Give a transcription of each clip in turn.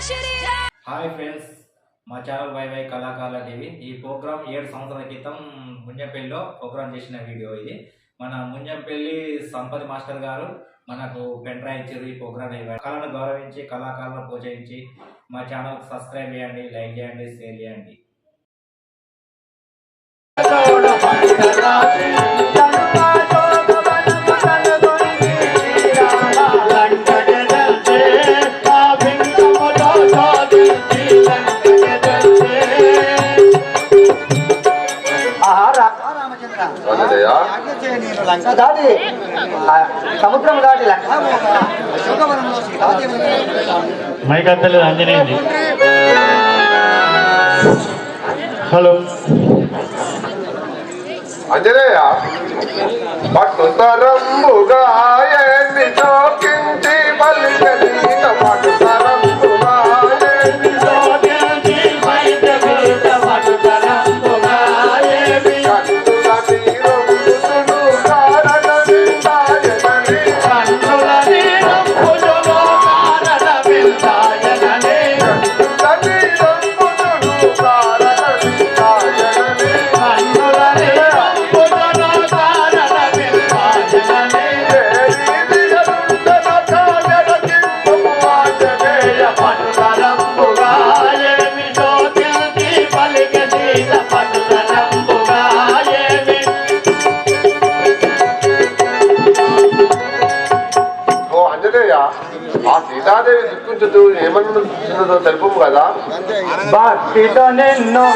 Hi friends మా channel Y Y కళాకారుల TV. ఈ ప్రోగ్రామ్ ఏడు సంవత్సరాల క్రితం ముంజంపల్లిలో ప్రోగ్రామ్ చేసిన వీడియో ఇది. మన ముంజంపల్లి సంపతి మాస్టర్ గారు మనకు పెన్ ఇచ్చారు ఈ ప్రోగ్రామ్ కళను గౌరవించి కళాకారులను ప్రోత్సహించి మా ఛానల్ సబ్స్క్రైబ్ చేయండి లైక్ చేయండి షేర్ చేయండి. దాటి సముద్రం దాటి లంక అశోకవనంలో సీతాదేవిని మైక్ అత్తలేదు అంజనేయండి హలో. అంజనేయ పట్టు తరంబుగా ఎన్ని చోకించి pitanen no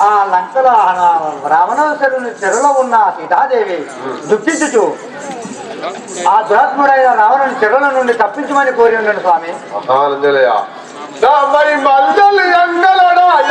ఆ లంకలో రావణాసురుని చెరలో ఉన్న సీతాదేవి దుఃఖించుచు ఆ దురాత్ముడైన రావణుని చెరల నుండి తప్పించమని కోరి ఉన్నాడు స్వామి. దామై మందలి అంగలడాయ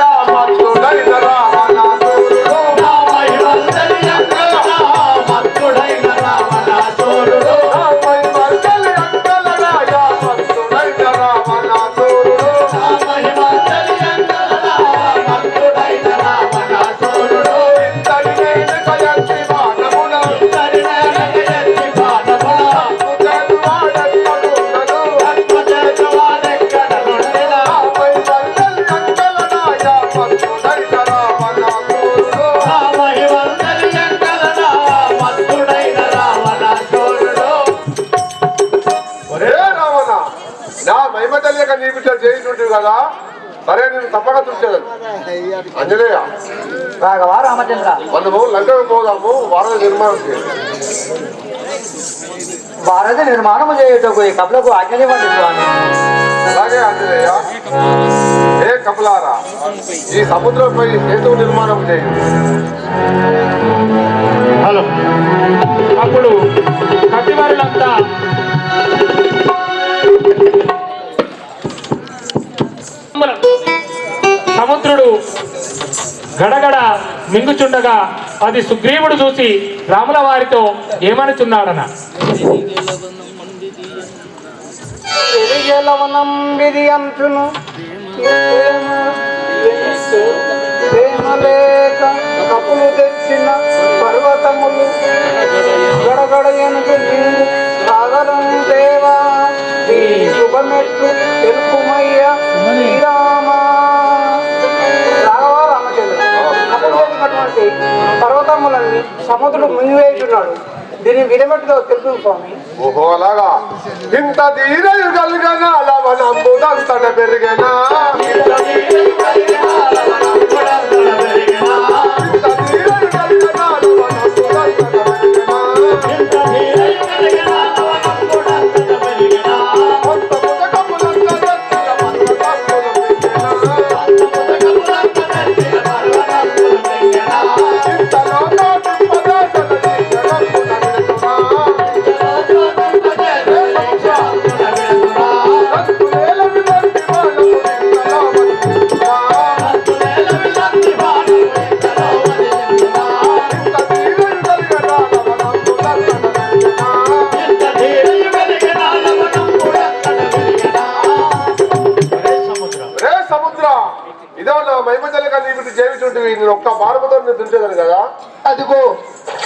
మనము లంకకు పోదాము వారద నిర్మాణం చేయాలి. భారత నిర్మాణము చేయుటకు ఈ కపులకు ఆజ్ఞనివ్వండి స్వామి. అలాగే ఆంజనేయ ఏ కపలారా ఈ సముద్రంపై సేతు నిర్మాణం చేయండి. హలో. అప్పుడు కపివారులంతా గడగడ మింగుచుండగా అది సుగ్రీవుడు చూసి రాముల వారితో ఏమనుచున్నాడన? కపులు తెచ్చిన పర్వతములు. గడగడ ఎనుకు సాగరం దేవా. ఈ శుభమెట్లు తెలుపుమయ్య. పర్వతములన్నీ సముద్రుడు ముంగివేయుచున్నాడు దీన్ని విడమెట్టుతో తెలుపు స్వామి. ఓహో అలాగా? ఇంత ధీరయు గల్గన లవణంబుదంతట పెరిగనా?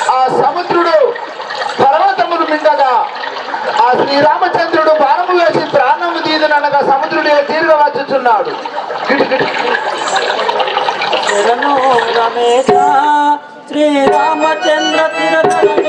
ఆ సముద్రుడు పర్వతములు మిందగా ఆ శ్రీరామచంద్రుడు బాణము వేసి ప్రాణము తీదనగా సముద్రుడు తీరుగా వచ్చుచున్నాడు శ్రీరామచంద్ర తీరగ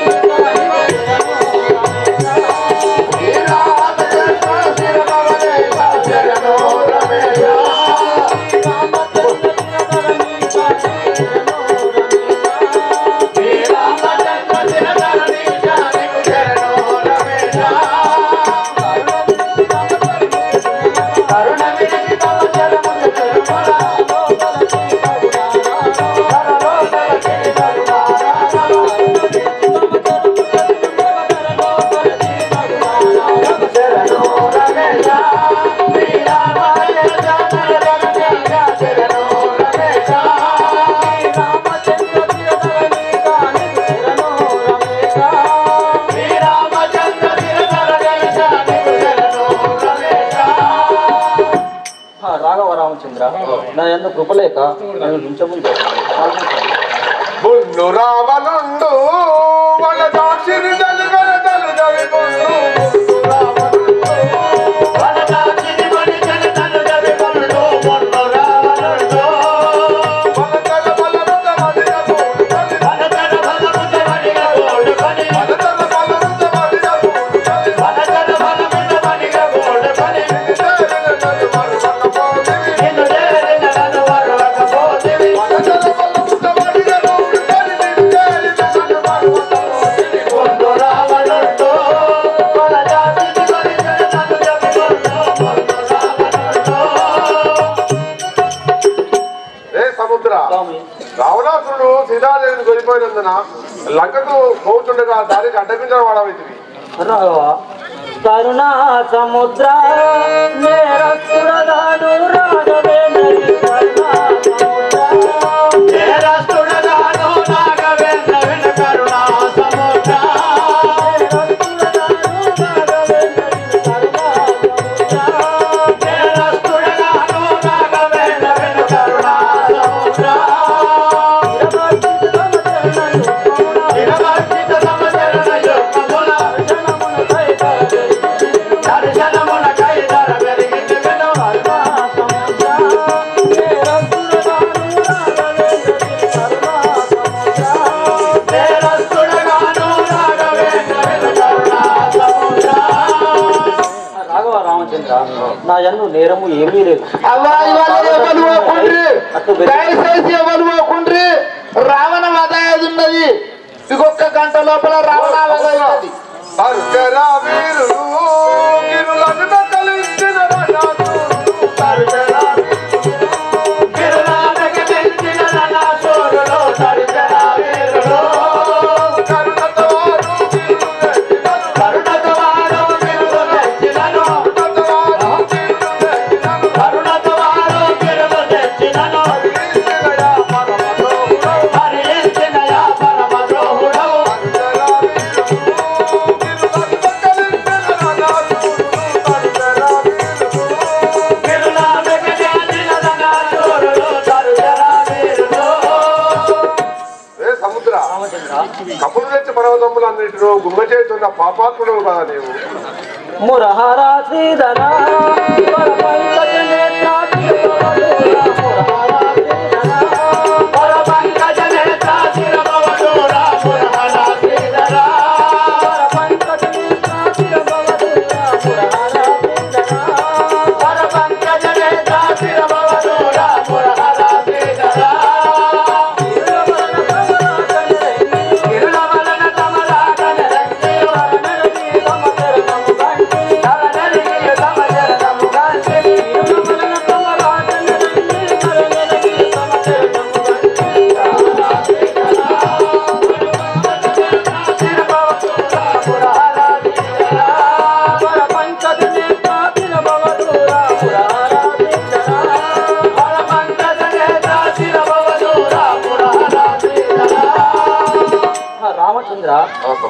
రావణాసురుడు సీతాదేవిని కోల్పోయినందున లంకకు పోతుండగా దానికి అడ్డగించిన వాడమైతివి కరుణా సముద్ర మేర సురదాను రాజవేంద్ర పాపాత్ముడు కదా నీవు. మురహరా శ్రీధరా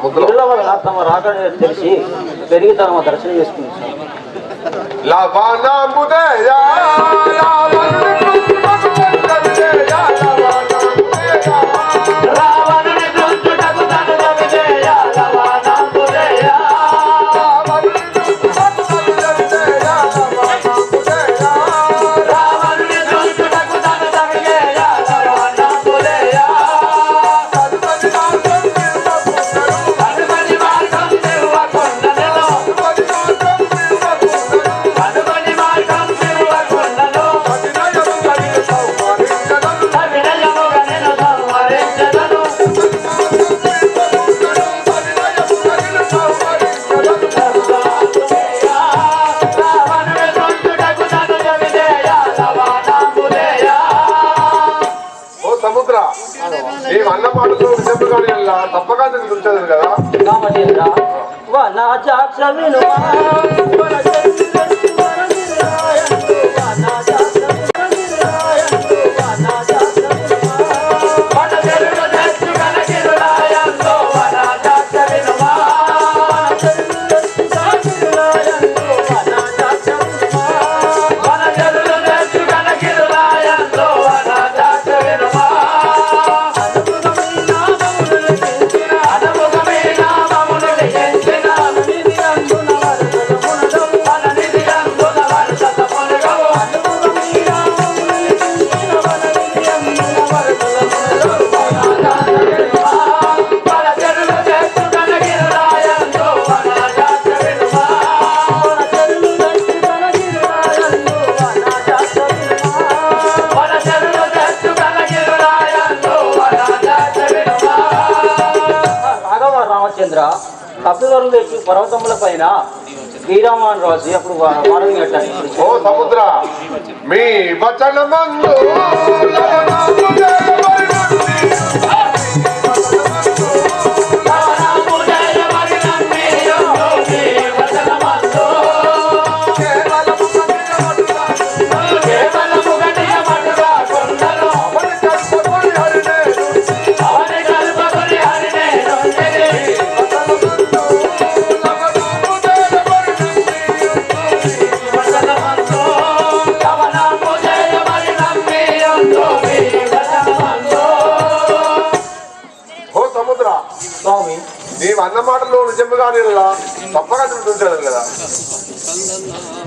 బుక్లో తమ రాక తెలిసి పెరిగి తమ దర్శనం చేసుకుంది లవణ బుదయా పైన శ్రీరామాన్ని రాసి అప్పుడు వారం కట్టాలి ఓ సముద్ర మీ వచనమందు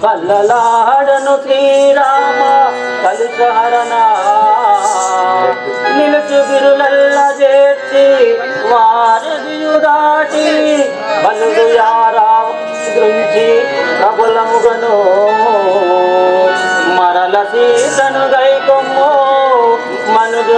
కల్లలాడను శ్రీరామ కలిసహరణ నిలుచు బిరులల్ల చేర్చి వారధియు దాటి బలుడు యారా గురించి ప్రబలముగను. మరల సీతను గైకొమ్ము మనుజు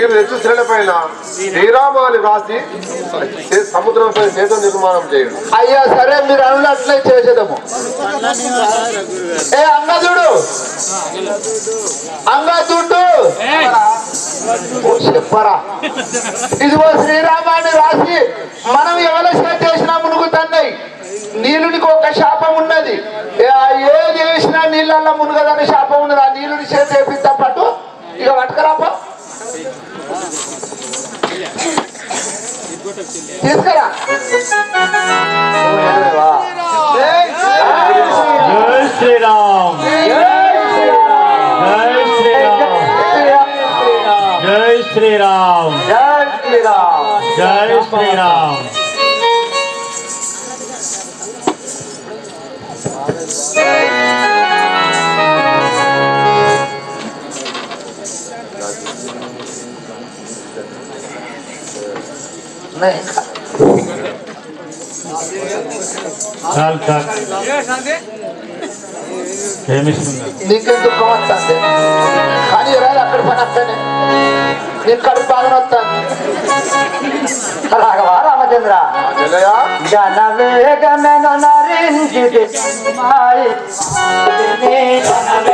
మీరు తెచ్చు పైన రాసి సముద్రం సముద్రంపై సేతు నిర్మాణం చేయండి. అయ్యా సరే మీరు అన్నట్లే చేసేదము ఏ అంగదుడు అంగదుడు ఓ, చెప్పరా. ఇదిగో శ్రీరామాన్ని రాసి మనం ఎవరి చేసినా మునుగుతున్నాయి నీళ్ళునికి ఒక శాపం ఉన్నది. ఏ- ఆ ఏది వేసినా నీళ్ళల్లో మునుగదని శాపం ఉన్నది. ఆ నీళ్ళుని చేతి వేపిస్తా పాటు ఇక పట్టుకరాపా. తీసుకురా. జై శ్రీరామ్. జై శ్రీరామ్. జై శ్రీరామ్. జై శ్రీరామ్. జై శ్రీరామ్ చాలు చాలు ఏమిస్తున్నారు నీకెందుకు వస్తుంది కానీ రాదు అక్కడ పని అక్కనే నేను కడుపు బాగా వస్తాను రాఘవ రామచంద్ర ఆంజనేయ జనవేగమెను నరించి మాయి జనవేగమెను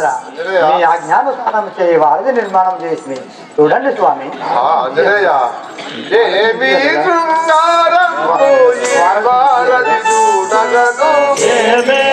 రాఘవ రామచంద్ర ఆంజనేయ. మీ ఆజ్ఞానుసారం చేయ వారిది నిర్మాణం చేసి. చూడండి స్వామి. ఏమి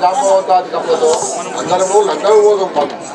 జాంబవంతాది తప్పదు అందరము లండన్ పోదాం మనం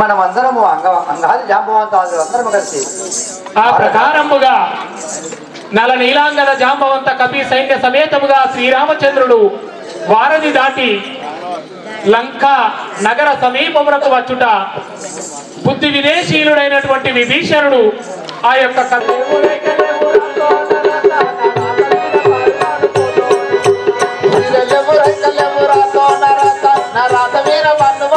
మనమందరము అంగ అంగాది జాంబవంతాలు అందరము కలిసి. ఆ ప్రకారముగా నల నీలాంగన జాంబవంత కపి సైన్య సమేతముగా శ్రీరామచంద్రుడు వారధి దాటి లంక నగర సమీపమునకు వచ్చుట బుద్ధి విదేశీయుడైనటువంటి విభీషణుడు ఆ యొక్క కథ